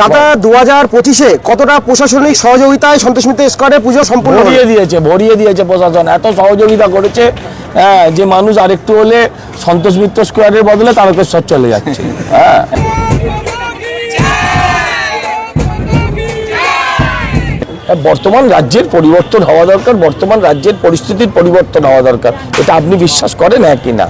দাদা দু হাজার পঁচিশে কতটা প্রশাসনিক সহযোগিতায় সন্তোষ মিত্র স্কোয়াডের পুজো সম্পূর্ণ ভরিয়ে দিয়েছে ভরিয়ে দিয়েছে প্রশাসন। এত সহযোগিতা করেছে হ্যাঁ, যে মানুষ আরেকটু হলে সন্তোষ মিত্র স্কোয়ারের বদলে তারকেশ্বর চলে যাচ্ছে। হ্যাঁ। হ্যাঁ, বর্তমান রাজ্যের পরিবর্তন হওয়া দরকার বর্তমান রাজ্যের পরিস্থিতির পরিবর্তন হওয়া দরকার। এটা আপনি বিশ্বাস করেন হ্যাঁ কি না?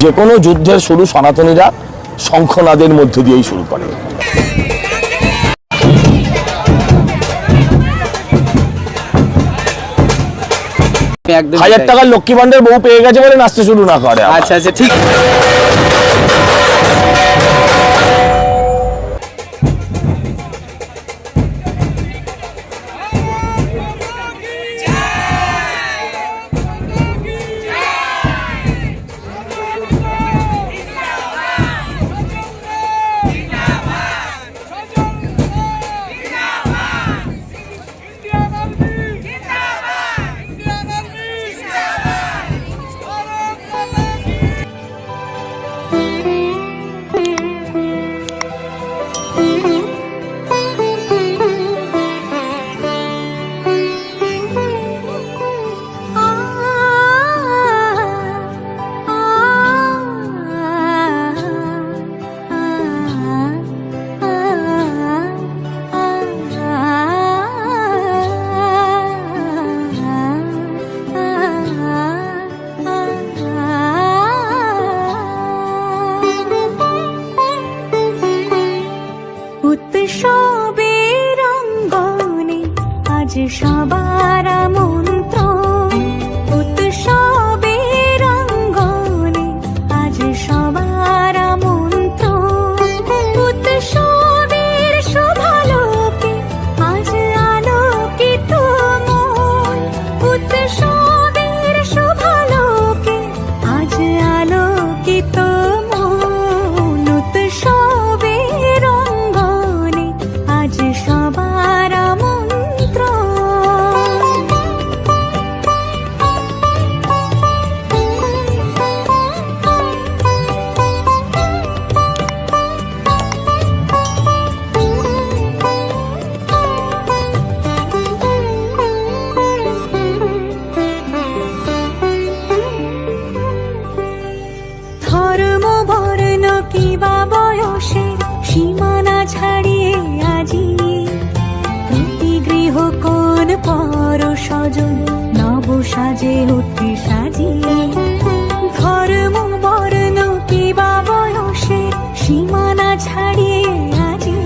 যে কোনো যুদ্ধের শুরু সনাতনীরা শঙ্খনাদের মধ্য দিয়েই শুরু করে। হাজার টাকার লক্ষ্মী ভান্ডার বউ পেয়ে গেছে বলে নাচতে শুরু না করে আচ্ছা আচ্ছা ঠিক। ఆధారమును গৃহ কোন পর স্বজন নব সাজে অতি সাজিয়ে। ধর্ম, বর্ণ, কিবা বয়সে সীমানা ছাড়িয়ে আজি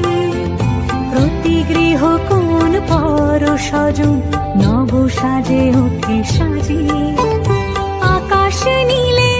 প্রতি গৃহ কোন পর স্বজন নব সাজে অতি সাজিয়ে। আকাশ নীলে